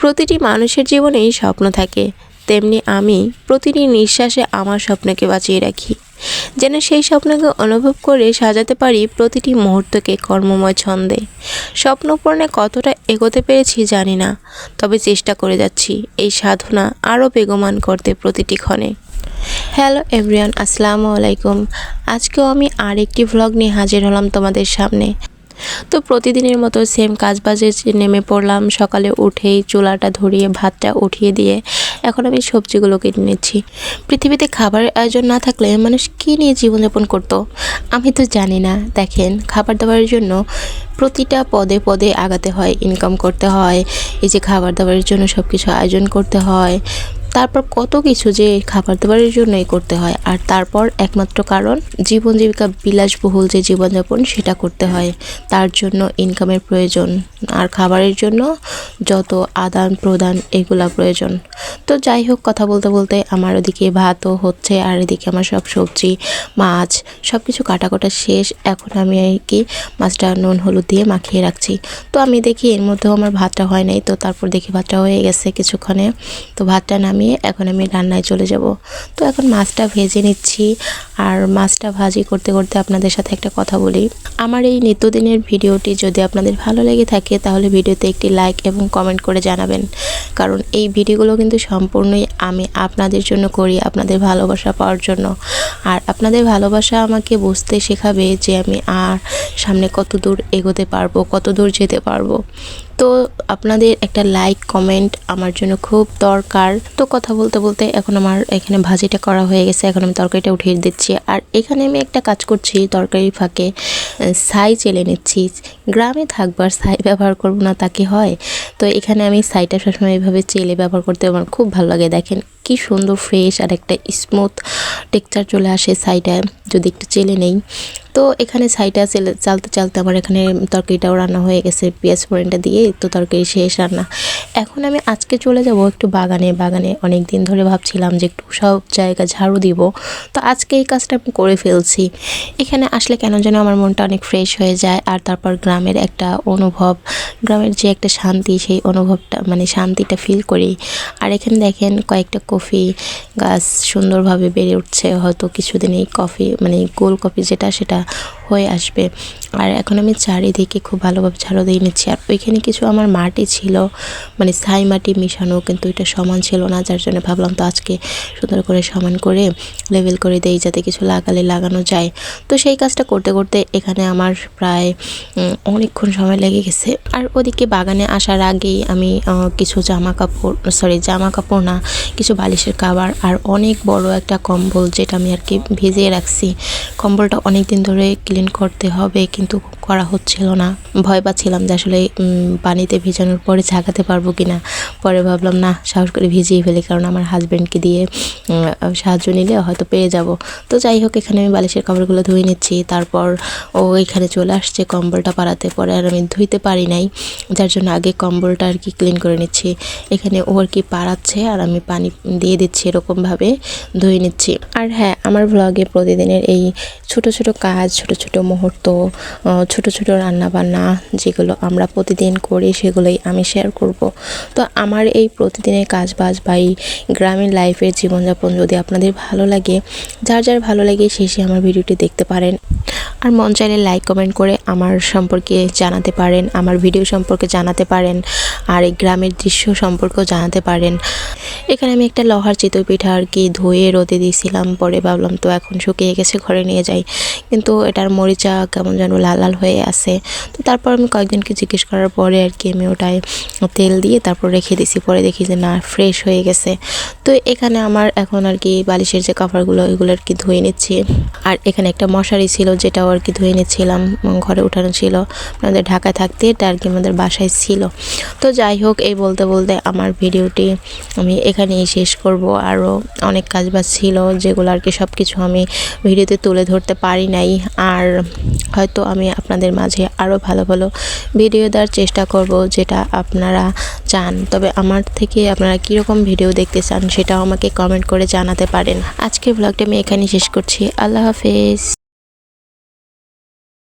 প্রতিটি মানুষের জীবনেই স্বপ্ন থাকে। তেমনি আমি প্রতিটি নিঃশ্বাসে আমার স্বপ্নকে বাঁচিয়ে রাখি। যেন সেই স্বপ্নকে অনুভব করে সাজাতে পারি প্রতিটি মুহূর্তকে কর্মময় ছন্দে। স্বপ্ন পূরণে কতটা এগোতে পেরেছি জানি না, তবে চেষ্টা করে যাচ্ছি এই সাধনা আরও বেগমান করতে প্রতিটি ক্ষণে। হ্যালো এভরিওয়ান, আসসালামু আলাইকুম। আজকেও আমি আরেকটি ভ্লগ নিয়ে হাজির হলাম তোমাদের সামনে। তো প্রতিদিনের মতো সেম কাজ বাজে নেমে পড়লাম। সকালে উঠেই চুলাটা ধরিয়ে, ভাতটা উঠিয়ে দিয়ে এখন আমি সবজিগুলো কেটে নিচ্ছি। পৃথিবীতে খাবারের আয়োজন না থাকলে মানুষ কী নিয়ে জীবনযাপন করতো? আমি তো জানি না। দেখেন, খাবার দাবারের জন্য প্রতিটা পদে পদে আগাতে হয়। ইনকাম করতে হয়, এই যে খাবার দাবারের জন্য সব কিছু আয়োজন করতে হয়। তারপর কত কিছু যে খাবার দাবারের জন্যই করতে হয়। আর তারপর একমাত্র কারণ, জীবন জীবিকা বিলাসবহুল যে জীবনযাপন সেটা করতে হয়। তার জন্য ইনকামের প্রয়োজন। আর খাবারের জন্য যত আদান প্রদান এগুলা প্রয়োজন। তো যাই হোক, কথা বলতে বলতে আমার ওদিকে ভাতও হচ্ছে, আর এদিকে আমার সব সবজি, মাছ সব কিছু কাটাকোটা শেষ। এখন আমি আর কি মাছটা নুন, হলুদ দিয়ে মাখিয়ে রাখছি। তো আমি দেখি এর মধ্যেও আমার ভাতটা হয় নাই, তো তারপর দেখি ভাতটা হয়ে গেছে কিছুক্ষণে। তো ভাতটা নামিয়ে এখন আমি রান্নায় চলে যাব। তো এখন মাছটা ভেজে নিচ্ছি আর মাছটা ভাজি করতে করতে আপনাদের সাথে একটা কথা বলি। আমার এই নিত্যদিনের ভিডিওটি যদি আপনাদের ভালো লেগে থাকে তাহলে ভিডিওতে একটি লাইক এবং কমেন্ট করে জানাবেন। কারণ এই ভিডিওগুলো কিন্তু সম্পূর্ণই আমি আপনাদের জন্য করি আপনাদের ভালোবাসা পাওয়ার জন্য। আর আপনাদের ভালোবাসা আমাকে বুঝতে শেখাবে যে আমি আর সামনে কত দূর এগোতে পারব, কত দূর যেতে পারব। তো আপনাদের একটা লাইক কমেন্ট আমার জন্য খুব দরকার। তো কথা বলতে বলতে এখন আমার এখানে ভাজিটা করা হয়ে গেছে, এখন আমি তরকারিটা উঠিয়ে দিচ্ছি। আর এখানে আমি একটা কাজ করছি তরকারির ফাঁকে, ছাই চেলে নিচ্ছি। গ্রামে থাকবার ছাই ব্যবহার করব না তাকে হয়? তো এখানে আমি ছাইটা সবসময় এইভাবে চেলে ব্যবহার করতে আমার খুব ভালো লাগে। দেখেন কি সুন্দর ফ্রেশ আর একটা স্মুথ টেক্সচার চলে আসে ছাইটায়। যদি একটু চেলে নেই তো এখানে চেলে, চালতে চালতে আমার এখানে তরকারিটাও রান্না হয়ে গেছে, পেঁয়াজ ফোড়নটা দিয়ে তো তরকারি শেষ রান্না। এখন আমি আজকে চলে যাব একটু বাগানে বাগানে অনেক দিন ধরে ভাবছিলাম যে একটু সব জায়গা ঝাড়ু দিব। তো আজকে এই কাজটা আমি করে ফেলছি। এখানে আসলে কেন যেন আমার মনটা অনেক ফ্রেশ হয়ে যায় আর তারপর গ্রামের একটা অনুভব, গ্রামের যে একটা শান্তি, সেই অনুভবটা মানে শান্তিটা ফিল করি। আর এখানে দেখেন কয়েকটা কফি গাছ সুন্দরভাবে বেড়ে উঠছে, হয়তো কিছুদিন এই কফি মানে গোল কফি যেটা, সেটা হয়ে আসবে। আর এখন আমি চারিদিকে খুব ভালোভাবে ঝাড়ু দিয়ে নিচ্ছি। আর ওইখানে কিছু আমার মাটি ছিল মানে ছাই মাটি মিশানো, কিন্তু এটা সমান ছিল না, যার জন্য ভাবলাম তো আজকে সুন্দর করে সমান করে লেভেল করে দেই, যাতে কিছু লাগালে লাগানো যায়। তো সেই কাজটা করতে করতে এখানে আমার প্রায় অনেকক্ষণ সময় লেগে গেছে। আর ওদিকে বাগানে আসার আগেই আমি কিছু জামা কাপড় সরি জামা কাপড় না, কিছু বালিশের কাবার আর অনেক বড় একটা কম্বল যেটা আমি আর কি ভিজিয়ে রাখছি। কম্বলটা অনেক দিন ধরে ক্লিন করতে হবে, কিন্তু করা হচ্ছিল না। ভয় পাচ্ছিলাম যে আসলে পানিতে ভিজানোর পরে ঝাঁকাতে পারব কি না পরে ভাবলাম, না, সাহস করে ভিজিয়ে ফেলি, কারণ আমার হাজব্যান্ডকে দিয়ে সাহায্য নিলে হয়তো পেয়ে যাব। তো যাই হোক, এখানে আমি বালিশের কাপড়গুলো ধুয়ে নিচ্ছি। তারপর ও এখানে চলে আসছে কম্বলটা পাড়াতে। পরে আর আমি ধুইতে পারি নাই, যার জন্য আগে কম্বলটা আর কি ক্লিন করে নিচ্ছি। এখানে ও আর কি পাড়াচ্ছে, আর আমি পানি দিয়ে দিচ্ছি এরকমভাবে ধুয়ে নিচ্ছি। আর হ্যাঁ আমার ভ্লগে প্রতিদিনের এই ছোট ছোট কাজ ছোট ছোট মুহূর্ত ছোট ছোট রান্না বান্না যেগুলো আমরা প্রতিদিন করি, সেগুলোই আমি শেয়ার করব। তো আমার এই প্রতিদিনের কাজ বাজ বা এই গ্রামীণ লাইফের জীবনযাপন যদি আপনাদের ভালো লাগে, যার যার ভালো লাগে সে আমার ভিডিওটি দেখতে পারেন। আর মন চাইলে লাইক কমেন্ট করে আমার সম্পর্কে জানাতে পারেন, আমার ভিডিও সম্পর্কে জানাতে পারেন, আর এই গ্রামের দৃশ্য সম্পর্কেও জানাতে পারেন। এখানে আমি একটা লোহার চিতই পিঠা আর কি ধুয়ে রোদে দিয়েছিলাম, পরে ভাবলাম তো এখন শুকিয়ে গেছে, ঘরে নিয়ে যাই। কিন্তু এটার মরিচা কেমন যেন লাল লাল হয়ে আছে। তো তারপর আমি কয়েকজনকে জিজ্ঞেস করার পরে আর কি আমি ওটায় তেল দিয়ে তারপর রেখে দিছি পরে দেখি যে না ফ্রেশ হয়ে গেছে। তো এখানে আমার এখন আর কি বালিশের যে কাপড়গুলো এগুলো আর কি ধুয়ে নিচ্ছি। আর এখানে একটা মশারি ছিল, যেটাও আর কি ধুয়ে নিচ্ছিলাম ঘরে উঠানো ছিল। আমাদের ঢাকায় থাকতে এটা আর কি আমাদের বাসায় ছিল। তো যাই হোক, এই বলতে বলতে আমার ভিডিওটি আমি এখানেই শেষ করব। আরও অনেক কাজ বাজ ছিল যেগুলো আর কি সব কিছু আমি ভিডিওতে তুলে ধরতে পারি নাই। আর হয়তো আমি আপনাদের মাঝে আরও ভালো ভালো ভিডিও দেওয়ার চেষ্টা করব যেটা আপনারা চান। তবে আমার থেকে আপনারা কীরকম ভিডিও দেখতে চান সেটাও আমাকে কমেন্ট করে জানাতে পারেন। আজকের ব্লগটা আমি এখানেই শেষ করছি। আল্লাহ হাফেজ।